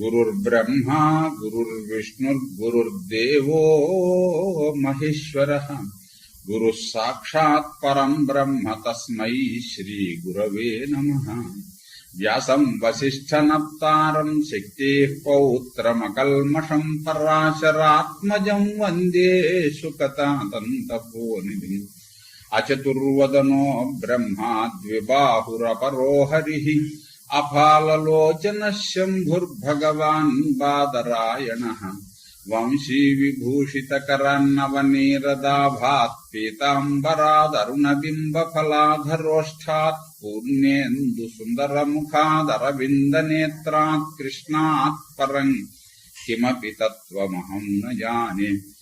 गुरुर्ब्रह्मा गुरुर्विष्णुर्गुरुर्देवो महेश्वर। गुरु साक्षात् परम ब्रह्म नम व्ठ नमः। नारम शक्ति पौत्र पौत्रमकल्मषम् पराशरात्मज वंदे सुकतातन्तपोनिधिम्। अचतुर्वदनो ब्रह्मा द्विबाहुरपरो हरि। अफालोचन शंभुर्भगवान् बादरायणः वंशी विभूषितकरान्नवनीरदाभात् पीताम्बरादरुणबिम्बफलाधरोष्ठात् नेत्रा कृष्णा परम्। किमपि तत्व न जाने।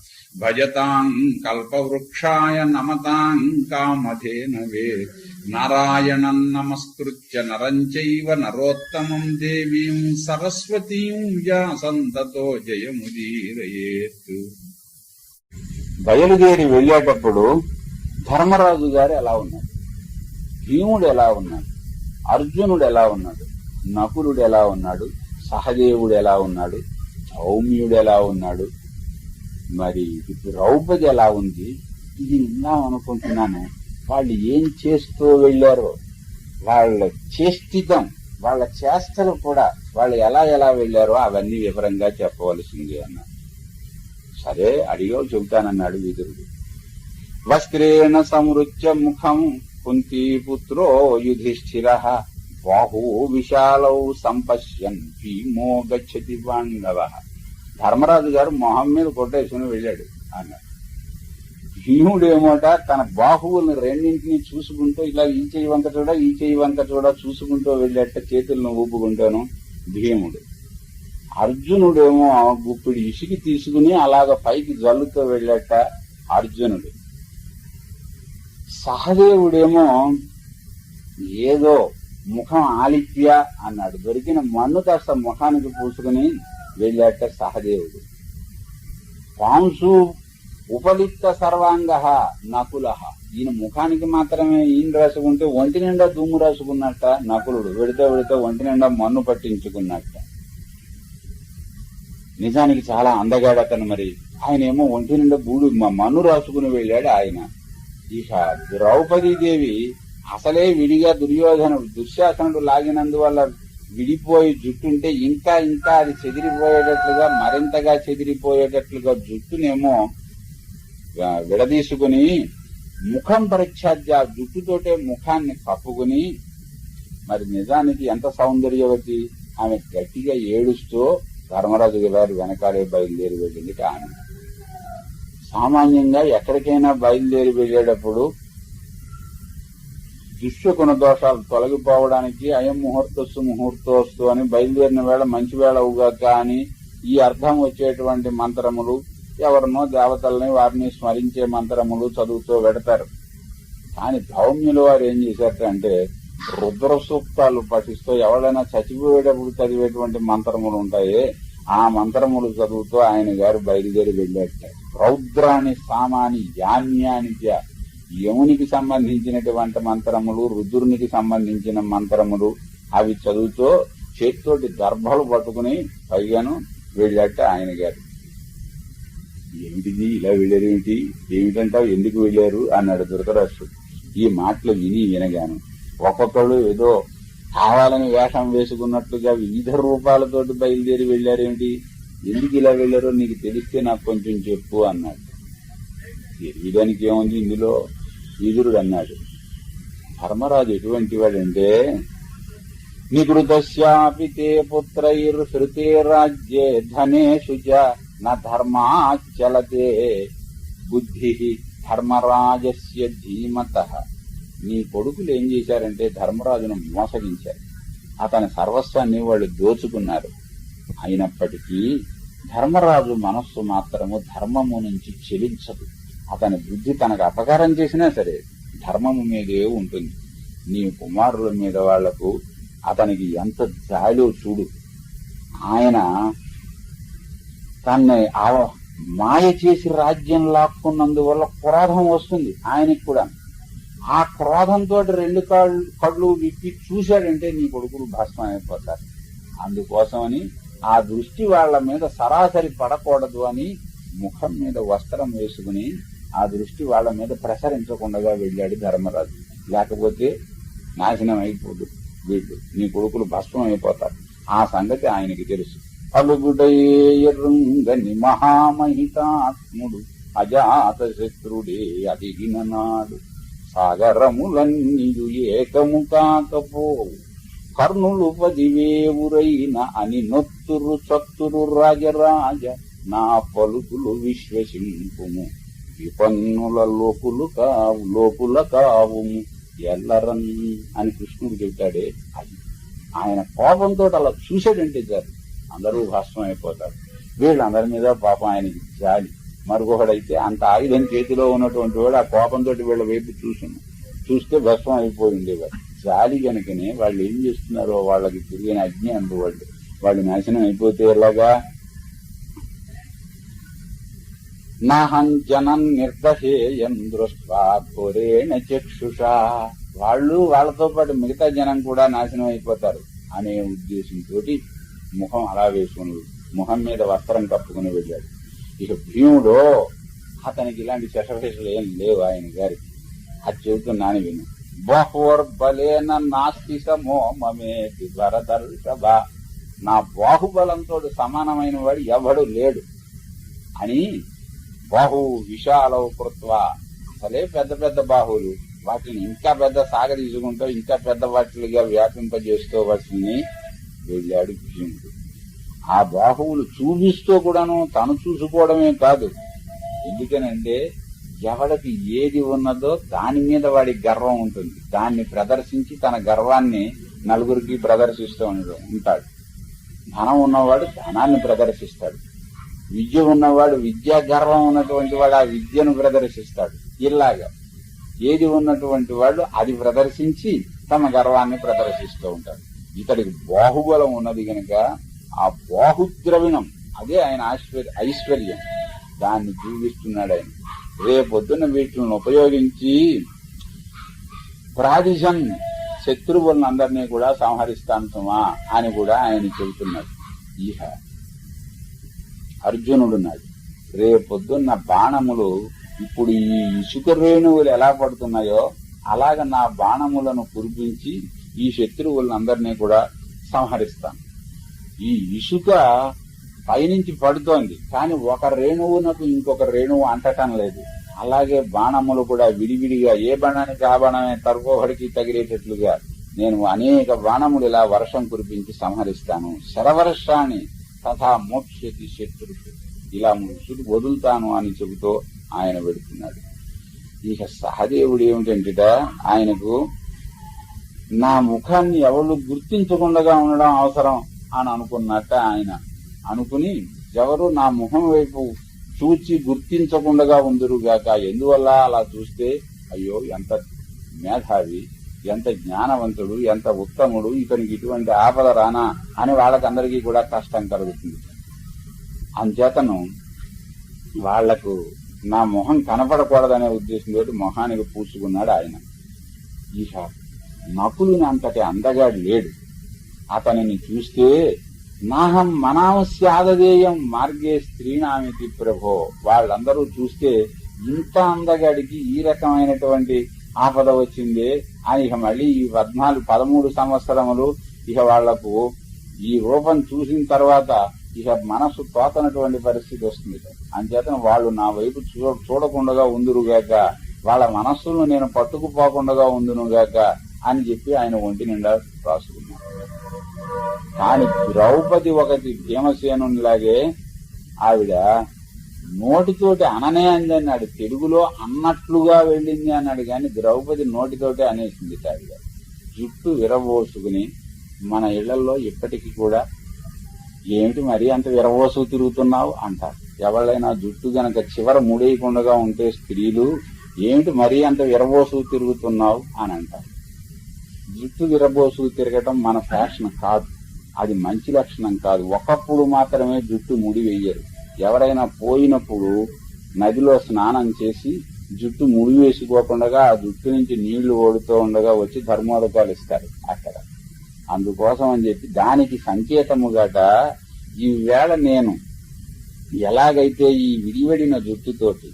భజతాం కల్పవృక్షాయ నమతాం కామధేనవే నారాయణం నమస్కృత్య నరం చైవ నరోత్తమం దేవీం సరస్వతీం వ్యాసంతతో జయముదీరయేత్ బయలుదేరి వెళ్ళేటప్పుడు ధర్మరాజు గారు ఎలా ఉన్నాడు భీముడు ఎలా ఉన్నాడు? అర్జునుడు ఎలా ఉన్నాడు? నకులుడు ఎలా ఉన్నాడు? సహదేవుడు ఎలా ఉన్నాడు? సౌమ్యుడు ఎలా ఉన్నాడు? మరి ఇప్పుడు ద్రౌపది ఎలా ఉంది? ఇది విన్నాం అనుకుంటున్నాను. వాళ్ళు ఏం చేస్తూ వెళ్ళారో వాళ్ళ చేష్టితం వాళ్ళ చేష్టలు కూడా వాళ్ళు ఎలా ఎలా వెళ్ళారో అవన్నీ వివరంగా చెప్పవలసింది అన్నారు సరే అడిగో చెబుతానన్నాడు విదురుడు. వస్త్రేణ సమృత్య ముఖం కుంతీపుత్రో యుధిష్ఠిర బాహూ విశాలౌ సంపశ్యన్ భీమో గచ్చతి పాండవ ధర్మరాజు గారు మొహం మీద కొట్టేసుకుని వెళ్ళాడు అన్నాడు. భీముడేమోట తన బాహువుని రెండింటిని చూసుకుంటూ ఇలా ఈ చెయ్యి వంక చూడ ఈ చేయి వంక చూడ చూసుకుంటూ వెళ్ళేట చేతులను ఊపుకుంటాను భీముడు. అర్జునుడేమో గుప్పిడి ఇసుకి తీసుకుని అలాగ పైకి జల్లుతో వెళ్ళేట అర్జునుడు. సహదేవుడేమో ఏదో ముఖం ఆలిప్య అన్నాడు. దొరికిన మన్ను కాస్త ముఖానికి పూసుకుని వెళ్ళాట సహదేవుడు పాంసు ఉపలిప్త సర్వాంగ నకుల ఈయన ముఖానికి మాత్రమే ఈయన రాసుకుంటే ఒంటి నిండా దుమ్ము రాసుకున్నట్ట నకులుడు వెడితే వెడితే ఒంటి నిండా మన్ను పట్టించుకున్నట్ట. నిజానికి చాలా అందగాడతను మరి. ఆయన ఏమో ఒంటి నిండా బూడు మ- మన్ను రాసుకుని వెళ్ళాడు ఆయన. ఇక ద్రౌపదీదేవి అసలే విడిగా దుర్యోధన దుశ్శాసనుడు లాగినందువల్ల విడిపోయి జుట్టుంటే ఇంకా ఇంకా అది చెదిరిపోయేటట్లుగా మరింతగా చెదిరిపోయేటట్లుగా జుట్టునేమో విడదీసుకుని ముఖం పరిచ్ఛాద్య ఆ జుట్టుతోటే ముఖాన్ని కప్పుకుని మరి నిజానికి ఎంత సౌందర్యవతి? ఆమె గట్టిగా ఏడుస్తూ ధర్మరాజు గారు వెనకాలే బయలుదేరి వెళ్ళింది ఆమె. సామాన్యంగా ఎక్కడికైనా బయలుదేరి వెళ్ళేటప్పుడు దుష్యగుణ దోషాలు తొలగిపోవడానికి అయం ముహూర్తస్సు ముహూర్తోస్తు అని బయలుదేరిన వేళ మంచి వేళ అవుగాక అని ఈ అర్థం వచ్చేటువంటి మంత్రములు ఎవరినో దేవతల్ని వారిని స్మరించే మంత్రములు చదువుతూ పెడతారు. కానీ భౌమ్యులు వారు ఏం చేశారంటే రుద్ర సూక్తాలు పఠిస్తూ ఎవరైనా చచ్చిపోయేటప్పుడు చదివేటువంటి మంత్రములు ఉంటాయి ఆ మంత్రములు చదువుతూ ఆయన గారు బయలుదేరి వెళ్ళేట రౌద్రాని సామాని యాన్యానిత్య యమునికి సంబంధించినటువంటి మంత్రములు రుద్రునికి సంబంధించిన మంత్రములు అవి చదువుతూ చేతితోటి దర్భలు పట్టుకుని పైగాను వెళ్ళాట ఆయన గారు. ఏమిటిది? ఇలా వెళ్ళారు ఏమిటి? ఏమిటంటావు? ఎందుకు వెళ్ళారు? అన్నాడు ధృతరాష్ట్రుడు. ఈ మాటలు విని వినగాను ఒక్కొక్కళ్ళు ఏదో కావాలని వేషం వేసుకున్నట్లుగా వివిధ రూపాలతోటి బయలుదేరి వెళ్ళారేమిటి ఎందుకు ఇలా వెళ్ళారో నీకు తెలిస్తే నాకు కొంచెం చెప్పు అన్నాడు. తెలియడానికి ఏముంది ఇందులో? ఈదురుడు అన్నాడు. ధర్మరాజు ఎటువంటి వాడంటే నిగృతశ్యాపి తే పుత్రైర్హృతే రాజ్యే ధనేషు చ న బుద్ధి ధర్మరాజస్య ధీమత. నీ కొడుకులు ఏం చేశారంటే ధర్మరాజును మోసగించారు. అతని సర్వస్వాన్ని వాళ్ళు దోచుకున్నారు. అయినప్పటికీ ధర్మరాజు మనస్సు మాత్రము ధర్మము నుంచి చెలించదు. అతని బుద్ధి తనకు అపకారం చేసినా సరే ధర్మము మీదే ఉంటుంది. నీ కుమారుల మీద వాళ్ళకు అతనికి ఎంత జాలో చూడు. ఆయన తన్ని ఆ- మాయ చేసి రాజ్యం లాక్కున్నందువల్ల క్రోధం వస్తుంది ఆయనకి కూడా. ఆ క్రోధంతో రెండు కాళ్ళు కళ్ళు విప్పి చూశాడంటే నీ కొడుకులు భస్మం అయిపోతారు అందుకోసమని ఆ దృష్టి వాళ్ళ మీద సరాసరి పడకూడదు అని ముఖం మీద వస్త్రం వేసుకుని ఆ దృష్టి వాళ్ళ మీద ప్రసరించకుండా వెళ్ళాడు ధర్మరాజు. లేకపోతే నాశనం అయిపోదు వీళ్ళు. నీ కొడుకులు భస్మం అయిపోతారు. ఆ సంగతి ఆయనకి తెలుసు. అలుగుడేరుంగని మహామహితాత్ముడు అజాత శత్రుడే అదిగిన నాడు సాగరములన్నీయు ఏకము కాకపోవు కర్ణులు పదివేవురైన అని నొత్తురు చత్తురు రాజరాజ నా పలుకులు విశ్వసింపుము. విపన్నుల లోపులు కావు లోపుల కావు ఎల్లరన్ అని కృష్ణుడు చెబుతాడే అది ఆయన కోపంతో అలా చూసాడంటే చాలు. అందరూ భస్మం అయిపోతారు వీళ్ళందరి మీద పాపం ఆయనకి జాలి. మరొకడైతే అంత ఆయుధం చేతిలో ఉన్నటువంటి వాడు ఆ కోపంతో వీళ్ళ వైపు చూసిన చూస్తే భస్మం అయిపోయి ఉండేవారు. జాలి కనుకనే వాళ్ళు ఏం చేస్తున్నారో వాళ్ళకి తిరిగిన అజ్ఞ అందువాళ్ళు వాళ్ళు నాశనం అయిపోతే ఎలాగా? నహం జనం నిర్దహేయం దృష్ట్వా ఘోరేణ చక్షుషా. వాళ్ళు వాళ్ళతో పాటు మిగతా జనం కూడా నాశనం అయిపోతారు అనే ఉద్దేశంతో ముఖం అలా వేసుకుని ముఖం మీద వస్త్రం కప్పుకుని వెళ్ళాడు. ఇక భీముడు అతనికి ఇలాంటి శశవేషాలు ఏం లేవు ఆయన గారికి అది చెబుతున్నాను విను. బహుర్బలేన నాస్తి సమో మమేతి వరదర్షభ నా బాహుబలంతో సమానమైన వాడు ఎవడు లేడు అని బాహు విశాలవు కృత్వ. అసలే పెద్ద పెద్ద బాహువులు. వాటిని ఇంకా పెద్ద సాగదీసుకుంటూ ఇంకా పెద్ద వాటిలుగా వ్యాపింపజేస్తూ వాటిని వెళ్ళాడు భీముడు. ఆ బాహువులు చూపిస్తూ కూడాను తను చూసుకోవడమే కాదు. ఎందుకనంటే ఎవడికి ఏది ఉన్నదో దాని మీద వాడి గర్వం ఉంటుంది. దాన్ని ప్రదర్శించి తన గర్వాన్ని నలుగురికి ప్రదర్శిస్తూ ఉండడం ఉంటాడు. ధనం ఉన్నవాడు ధనాన్ని ప్రదర్శిస్తాడు. విద్య ఉన్నవాడు విద్యా గర్వం ఉన్నటువంటి వాడు ఆ విద్యను ప్రదర్శిస్తాడు. ఇలాగా. ఏది ఉన్నటువంటి వాళ్ళు అది ప్రదర్శించి తమ గర్వాన్ని ప్రదర్శిస్తూ ఉంటాడు. ఇతడికి బాహుబలం ఉన్నది గనక ఆ బాహుద్రవిణం అదే ఆయన ఐశ్వర్యం. దాన్ని చూపిస్తున్నాడు ఆయన. రేపొద్దున వీటిని ఉపయోగించి ప్రాదిశన్ శత్రువులను అందరినీ కూడా సంహరిస్తాను సుమా అని కూడా ఆయన చెబుతున్నాడు. ఇహ. అర్జునుడున్నాడు. రేపొద్దున్న బాణములు ఇప్పుడు ఈ ఇసుక రేణువులు ఎలా పడుతున్నాయో అలాగ నా బాణములను కురిపించి ఈ శత్రువులందరినీ కూడా సంహరిస్తాను. ఈ ఇసుక పైనుంచి పడుతోంది కానీ ఒక రేణువునకు ఇంకొక రేణువు అంటటం లేదు. అలాగే బాణములు కూడా విడివిడిగా ఏ బాణానికి ఆ బాణమే తరగోహడికి తగిలేటట్లుగా నేను అనేక బాణములు ఇలా వర్షం కురిపించి సంహరిస్తాను. శరవర్షాన్ని తథా మోక్షతి శత్రుడు ఇలా మృషుడు వదులుతాను అని చెబుతూ ఆయన పెడుతున్నాడు ఇక సహదేవుడు ఏమిటంటే ఆయనకు నా ముఖాన్ని ఎవరు గుర్తించకుండా ఉండడం అవసరం అని అనుకున్నట్ట ఆయన. అనుకుని ఎవరు నా ముఖం వైపు చూచి గుర్తించకుండా ఉందరుగాక. ఎందువల్ల అలా చూస్తే అయ్యో ఎంత మేధావి ఎంత జ్ఞానవంతుడు ఎంత ఉత్తముడు ఇతనికి ఇటువంటి ఆపద రానా అని వాళ్ళకందరికీ కూడా కష్టం కలుగుతుంది. అంచేతను వాళ్ళకు నా మొహం కనపడకూడదనే ఉద్దేశంతో మొహానికి పూసుకున్నాడు ఆయన. ఈశా నకులుని అంతటి అందగాడు లేడు. అతనిని చూస్తే నాహం మనామస్యాదదేయం మార్గే స్త్రీనామితి ప్రభో. వాళ్ళందరూ చూస్తే ఇంత అందగాడికి ఈ రకమైనటువంటి ఆపద వచ్చింది. అని ఇక మళ్ళీ ఈ పద్నాలుగు పదమూడు సంవత్సరములు ఇక వాళ్ళకు ఈ రూపం చూసిన తర్వాత ఇక మనసు తోతనటువంటి పరిస్థితి వస్తుంది. అంచేతన వాళ్ళు నా వైపు చూ చూడకుండా ఉందురుగాక వాళ్ళ మనస్సును నేను పట్టుకుపోకుండా ఉందునుగాక అని చెప్పి ఆయన ఒంటి నిండా రాసుకున్నాడు కానీ ద్రౌపది ఒకటి భీమసేనులాగే ఆవిడ నోటితోటి అననే అంది అన్నాడు. తెలుగులో అన్నట్లుగా వెళ్ళింది అన్నాడు కానీ ద్రౌపది నోటితోటి అనేసింది ఆవిడ జుట్టు విరబోసుకుని మన ఇళ్ళలో ఇప్పటికీ కూడా ఏమిటి మరీ అంత విరవోసు తిరుగుతున్నావు అంటారు. ఎవరైనా జుట్టు గనక చివర ముడేయకుండా ఉంటే స్త్రీలు ఏమిటి మరీ అంత విరవోసు తిరుగుతున్నావు అని అంటారు. జుట్టు విరబోసు తిరగటం మన ఫ్యాషన్ కాదు. అది మంచి లక్షణం కాదు. ఒకప్పుడు మాత్రమే జుట్టు ముడి వేయరు. ఎవరైనా పోయినప్పుడు నదిలో స్నానం చేసి జుట్టు ముడి వేసుకోకుండా ఆ జుట్టు నుంచి నీళ్ళు ఓడుతూ ఉండగా వచ్చి ధర్మోదకాలు ఇస్తారు అక్కడ. అందుకోసం అని చెప్పి దానికి సంకేతముగాట ఈవేళ నేను ఎలాగైతే ఈ విడివడిన జుట్టుతోటి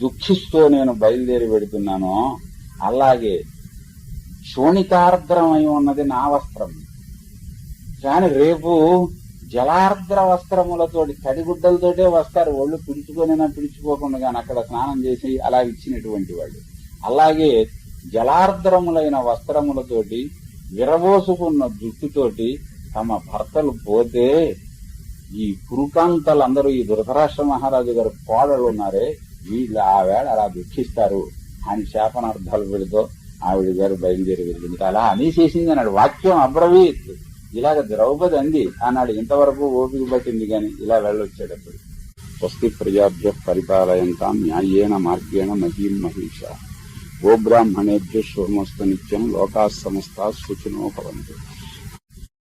దుఃఖిస్తూ నేను బయలుదేరి పెడుతున్నానో అలాగే శోణితార్ద్రమై ఉన్నది నా వస్త్రం. కానీ రేపు జలార్ద్ర వస్త్రములతోటి తడిగుడ్డలతోటే వస్తారు. ఒళ్ళు పిలుచుకొనినా పిలుచుకోకుండా కానీ అక్కడ స్నానం చేసి అలా ఇచ్చినటువంటి వాళ్ళు. అలాగే జలార్ద్రములైన వస్త్రములతోటి విరబోసుకున్న జుట్టుతోటి తమ భర్తలు పోతే ఈ కురుకాంతలందరూ ఈ ధృతరాష్ట్ర మహారాజు గారు కోడలు ఉన్నారే వీళ్ళు ఆవేళ అలా దుఃఖిస్తారు. అని శాపనార్థాలు పెడుతూ ఆవిడ గారు బయలుదేరి వెళ్ళింది. అలా అనేసేసింది అన్నాడు. వాక్యం అబ్రవీత్. ఇలాగ ద్రౌపది అంది ఆనాడు ఇంతవరకు ఓపిక పట్టింది గాని ఇలా వెళ్ళొచ్చేటప్పుడు. స్వస్తి ప్రజాభ్య పరిపాలయంతాం న్యాయేన మార్గేణ మహీం మహిష. గోబ్రాహ్మణేభ్య శుభమస్తు నిత్యం లోకా సమస్త సుఖినో భవంతు.